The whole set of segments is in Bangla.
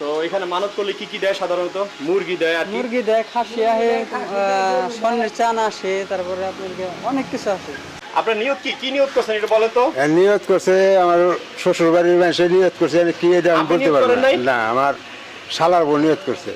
তো এখানে মানত করলে কি কি দেয় সাধারণত? মুরগি দেয় আর মুরগি দেয় খাসি আহে স্বর্ণের চান আসে তারপরে আপনাকে অনেক কিছু আছে আপনার নিয়ত কি? কি নিয়ত করছেন এটা বলেন তো? নিয়ত করছে আমার শ্বশুর বাড়ির মানুষে নিয়ত করছে আমি কি এটা আমি বলতে পারব না। আমার শালার বোন নিয়ত করছে।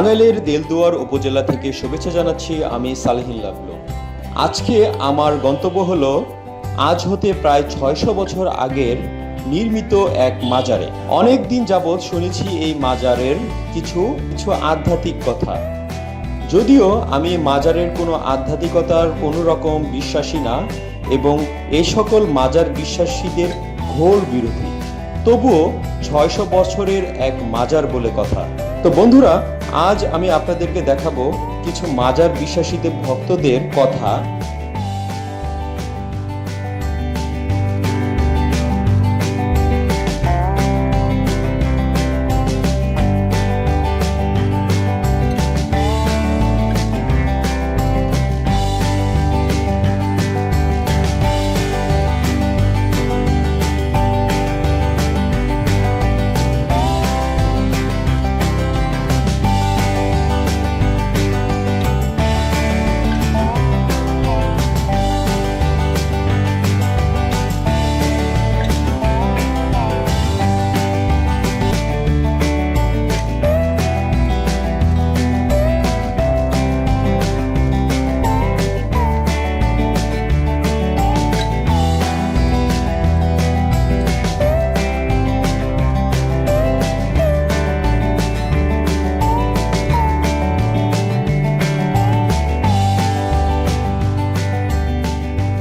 টাঙ্গাইলের দেলদুয়ার উপজেলা থেকে শুভেচ্ছা জানাচ্ছি আমি সালেহিন লাভলু আজকে আমার গন্তব্য হলো, আজ হতে প্রায় ছয়শো বছর আগের নির্মিত এক মাজারে। অনেক দিন যাবৎ শুনেছি এই মাজারের কিছু কিছু আধ্যাত্মিক কথা। যদিও আমি মাজারের কোনো আধ্যাত্মিকতার কোনো রকম বিশ্বাসী না এবং এই সকল মাজার বিশ্বাসীদের ঘোর বিরোধী। তবুও ছয়শো বছরের এক মাজার বলে কথা। তো বন্ধুরা আজ আমি আপনাদেরকে দেখাবো কিছু মাজার বিশ্বাসীদের ভক্তদের কথা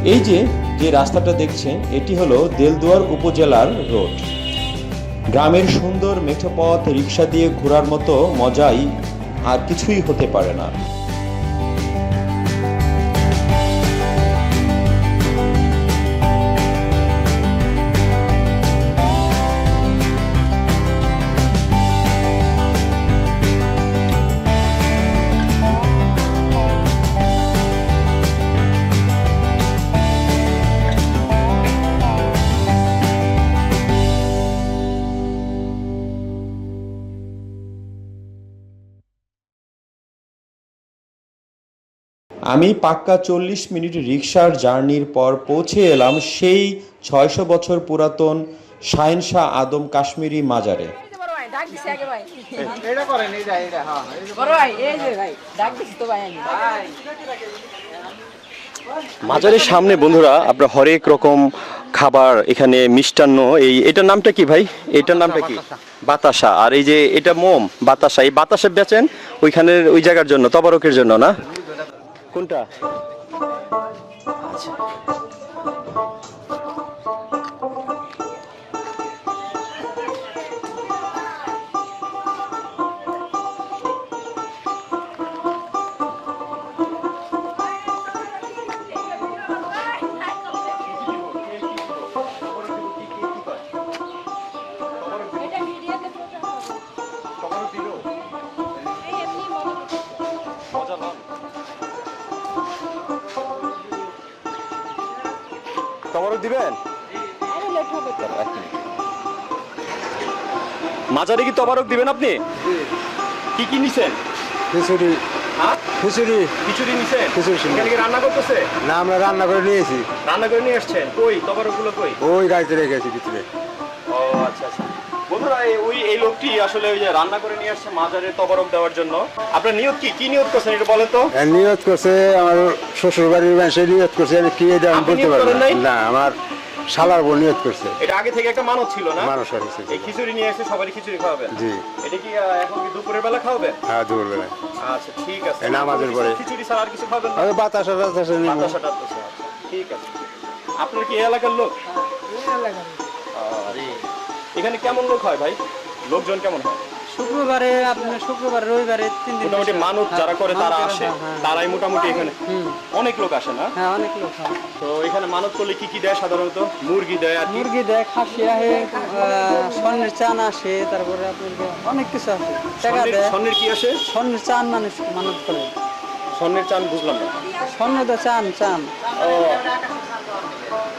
এই যে যে রাস্তাটা দেখছেন, এটি হলো দেলদুয়ার উপজেলার রোড। গ্রামের সুন্দর মেঠো পথ রিক্সা দিয়ে ঘোরার মতো মজাই আর কিছুই হতে পারে না। আমি পাক্কা চল্লিশ মিনিট রিক্সার জার্নির পর পৌঁছে এলাম সেই ছয়শো বছর পুরাতন শাহিনশাহ আদম কাশ্মীরি মাজারে। হ্যাঁ মাজারের সামনে বন্ধুরা আপনার হরেক রকম খাবার এখানে মিষ্টান্ন এই এটার নামটা কি ভাই? এটার নামটা কি? বাতাসা। আর এই যে এটা মোম বাতাসা এই বাতাসা বেচেন ওইখানের ওই জায়গার জন্য তবারকের জন্য না? কোনটা? আচ্ছা। দিবেন। মাজারে কি তবারক দিবেন আপনি? কি কি নিছেন? খিচুড়ি। হ্যাঁ? খিচুড়ি। খিচুড়ি নিছেন? খিচুড়ি কেন এখানে কি রান্না করতেছে? না আমরা রান্না করে নিয়েছি। রান্না করে নিয়ে আসছেন? কই? তবারকগুলো কই? ওই গাড়িতে রেখেছি ভিতরে বন্ধুরা ওই এই লোকটি আসলে ওই যে রান্না করে নিয়ে আসছে মাজারে তবারক দেওয়ার জন্য। আপনার নিয়ত কি? কি নিয়ত করছেন এটা বলেন তো? আর নিয়ত করছে আমার শ্বশুর বাড়ির মানুষে নিয়ত করছে আমি কি এটা আমি বলতে পারব না। আমার শালার বোন নিয়ত করছে। এটা আগে থেকে একটা মানত ছিল না? মানুষ আর হচ্ছে এই খিচুড়ি নিয়ে এসে সবারই খিচুড়ি খাওয়াবেন? জি। এটা কি এখন কি দুপুরের বেলা খাওয়াবেন? হ্যাঁ দুপুরবেলায় আচ্ছা ঠিক আছে। নামাজের পরে। খিচুড়ি ছাড়া আর কিছু খাবেন না? বাতাসা টাতাসা নিব। বাতাসা টাতাসা, ঠিক আছে। আপনার কি এই এলাকার লোক। আহ, এখানে কেমন লোক হয় ভাই? লোকজন কেমন হয়? শুক্রবারে আপনার শুক্রবার রবিবারে তিন দিন মোটামুটি মানুষ যারা করে তারা আসে। তারাই মোটামুটি এখানে। অনেক লোক আসে না? হ্যাঁ অনেক লোক তো এখানে মানত করলে কি কি দেয় সাধারণত? মুরগি দেয় আর মুরগি দেয় খাসি আহে স্বর্ণের চান আসে তারপরে আপনাকে অনেক কিছু আসে। টাকা দেয়। স্বর্ণের কি আসে? স্বর্ণের চান মানুষ মানত করে। স্বর্ণের চান বুঝলাম না। স্বর্ণ তো চান চান। ও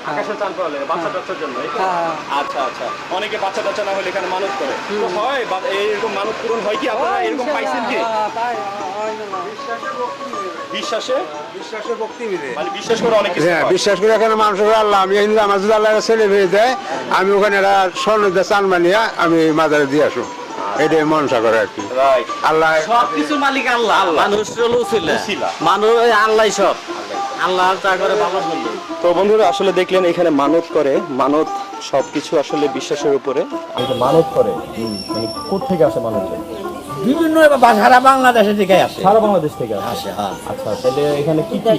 আকাশের চান পাওয়া যায় বাচ্চা টাচ্চার জন্য? হ্যাঁ। আচ্ছা আচ্ছা। অনেকে বাচ্চা টাচ্চা না হলে এখানে মানত করে। তো হয় বা এরকম মানত পূরণ হয় কি আপনারা? এরকম পাইছেন কি? হ্যাঁ, তাই হয় না। বিশ্বাসে? ভক্তি মিলে মানে বিশ্বাস করে অনেক কিছু হ্যাঁ বিশ্বাস করে এখানে আল্লাহ আমি হিন্দু আমার যদি আল্লাহ ছেলে মেয়ে দেয় আমি ওখানে স্বর্ণ দিয়ে চান বানিয়ে আমি মাজারে দিয়ে আসো এটাই মনসা করে আর কি. আল্লাহ সবকিছু মালিক আল্লাহ। মানুষ। মানুষ আল্লাহ সব। আল্লাহ। চা করে ভালো তো বন্ধুরা আসলে দেখলেন এখানে মানত করে মানত সবকিছু আসলে বিশ্বাসের উপরে। মানত করে মানে কোথেকে আসে মানুষ বিভিন্ন সারা বাংলাদেশে থেকে আসে। সারা বাংলাদেশ থেকে আসে। হ্যাঁ। আচ্ছা তাহলে এখানে কি কি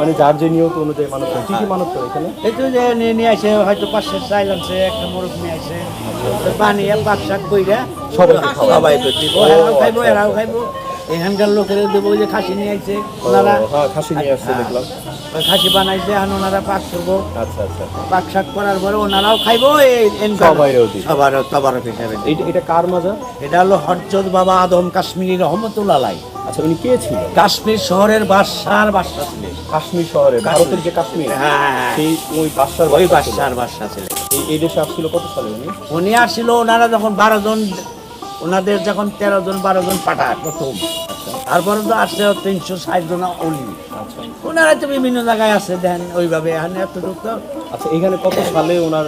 মানে যার যে নিয়ত অনুযায়ী মানত করে কি কি মানত করে এখানে? এই তো যে নিয়ে নিয়ে আসে হয়তো পাঁচশো চাইল আনছে একটা মোরগ নিয়ে আসে বানিয়ে পাক শাক কইরা। সবাই তো দিব এরাও খাইবো এরাও খাইবো। এখানকার লোকের দেবো যে খাসি নিয়ে আসছে ওনারা হ্যাঁ খাসি নিয়ে আসছে দেখলাম। ওই খাসি বানাইছে এখন ওনারা পাক করব। আচ্ছা আচ্ছা। পাক শাক করার পরে ওনারাও খাইবো সবার সবার হিসাবে এটা এটা কার মাজার? এটা হলো হরজত বাবা আদম কাশ্মীরি রহমতুল্লাহ আচ্ছা উনি কে ছিল? কাশ্মীর শহরের বাদশার বাদশা ছিলেন। কাশ্মীর শহরে ভারতের যে কাশ্মীর হ্যাঁ। সেই ওই বাদশার ওই। বাদশার বাদশা ছিলেন। এই- দেশে আসছিল কত সালে উনি? উনি আসছিল ওনারা যখন বারো জন ওনাদের যখন তেরো জন বারো জন পাঠায় প্রথম। তারপরে তো আসছে তিনশো ষাট জন অলি। ওনারা তো বিভিন্ন জায়গায় আছে দেন ওইভাবে এখানে এতটুকু তো আচ্ছা এখানে কত সালে ওনার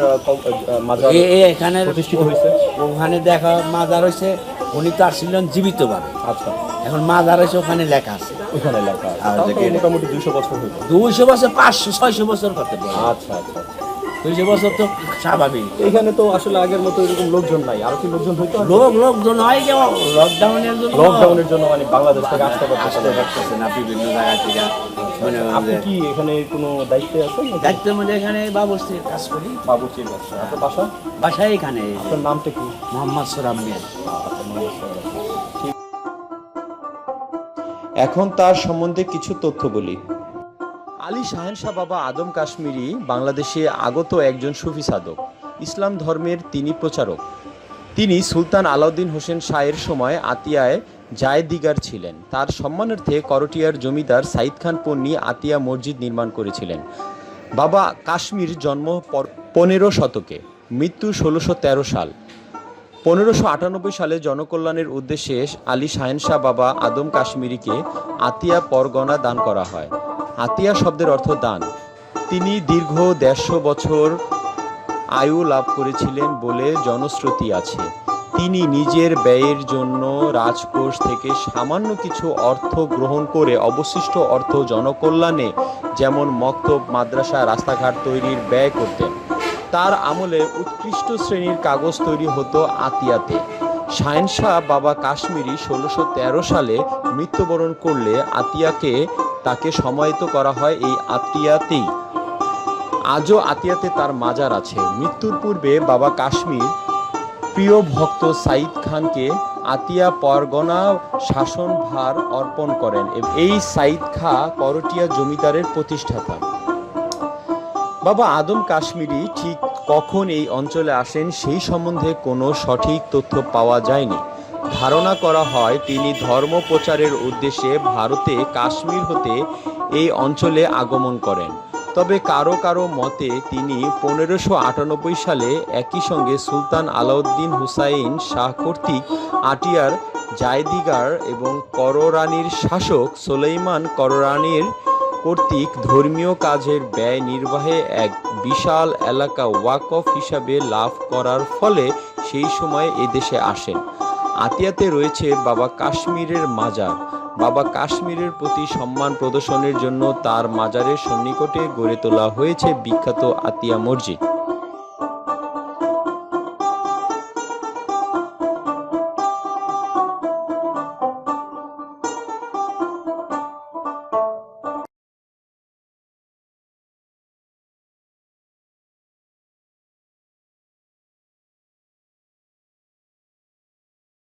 মাজার এখানে প্রতিষ্ঠিত হয়েছে? ওখানে দেখা মাজার হয়েছে উনি তো আসছিলেন জীবিতভাবে। আচ্ছা। এখন মাজার হয়েছে ওখানে লেখা আছে। ওখানে লেখা মোটামুটি দুইশো বছর দুইশো বছর পাঁচশো ছয়শো বছর করতে পারে। আচ্ছা আচ্ছা। বছর তো স্বাভাবিক। এখানে তো আসলে আগের মতো এরকম লোকজন নাই। আরও কি লোকজন হইতো? লোক লোকজন হয় যে লকডাউনের জন্য লকডাউনের জন্য মানে বাংলাদেশ থেকে আসতে আসতে পারতেছে না বিভিন্ন জায়গা থেকে মানে আপনি কি এখানে কোনো দায়িত্বে আছেন মধ্যে এখানে বাবুস্তির কাজ করি। বাবুচির বাচ্চা আপনার বাসা? বাসায় এখানে। আপনার নামটা কি? মোহাম্মদ সোরাম মিয়া। এখন তার সম্বন্ধে কিছু তথ্য বলি। আলী শাহেনশাহ বাবা আদম কাশ্মীরি বাংলাদেশে আগত একজন সুফি সাধক। ইসলাম ধর্মের তিনি প্রচারক। তিনি সুলতান আলাউদ্দিন হোসেন শাহের সময় আতিয়ায় জায়দিগার ছিলেন। তার সম্মানার্থে করটিয়ার জমিদার সাইদ খান পন্নী আতিয়া মসজিদ নির্মাণ করেছিলেন। বাবা কাশ্মীর জন্ম পনেরো শতকে, মৃত্যু ষোলোশো তেরো সাল। পনেরোশো আটানব্বই সালে জনকল্যাণের উদ্দেশ্যে আলী শাহেনশাহ বাবা আদম কাশ্মীরিকে আতিয়া পরগনা দান করা হয়। আতিয়া শব্দের অর্থ দান। তিনি দীর্ঘ দেড়শো বছর আয়ু লাভ করেছিলেন বলে জনশ্রুতি আছে। তিনি নিজের ব্যয়ের জন্য রাজকোষ থেকে সামান্য কিছু অর্থ গ্রহণ করে অবশিষ্ট অর্থ জনকল্যাণে যেমন মক্তব, মাদ্রাসা, রাস্তাঘাট তৈরির ব্যয় করতেন। তার আমলে উৎকৃষ্ট শ্রেণির কাগজ তৈরি হতো আতিয়াতে। শাহেনশাহ বাবা কাশ্মীরি ষোলোশো সালে মৃত্যুবরণ করলে আতিয়াকে তাকে সমাহিত করা হয় এই আতিয়াতেই। আজও আতিয়াতে তার মাজার আছে। মৃত্যুর পূর্বে বাবা কাশ্মীর প্রিয় ভক্ত সাইদ খানকে আতিয়া পরগনা শাসনভার অর্পণ করেন। এই সাইদ খা করটিয়া জমিদারের প্রতিষ্ঠাতা। বাবা আদম কাশ্মীরি ঠিক কখন এই অঞ্চলে আসেন সেই সম্বন্ধে কোনো সঠিক তথ্য পাওয়া যায়নি। ধারণা করা হয় তিনি ধর্ম প্রচারের উদ্দেশ্যে ভারতে কাশ্মীর হতে এই অঞ্চলে আগমন করেন। তবে কারও কারও মতে তিনি পনেরোশো আটানব্বই সালে একই সঙ্গে সুলতান আলাউদ্দিন হুসাইন শাহ কর্তৃক আটিয়ার জায়দিগার এবং কররানির শাসক সুলেইমান কররানির কর্তৃক ধর্মীয় কাজের ব্যয় নির্বাহে এক বিশাল এলাকা ওয়াকফ হিসাবে লাভ করার ফলে সেই সময় এদেশে আসেন। আতিয়াতে রয়েছে বাবা কাশ্মীরের মাজার। বাবা কাশ্মীরের প্রতি সম্মান প্রদর্শনের জন্য তার মাজারের সন্নিকটে গড়ে তোলা হয়েছে বিখ্যাত আতিয়া মসজিদ।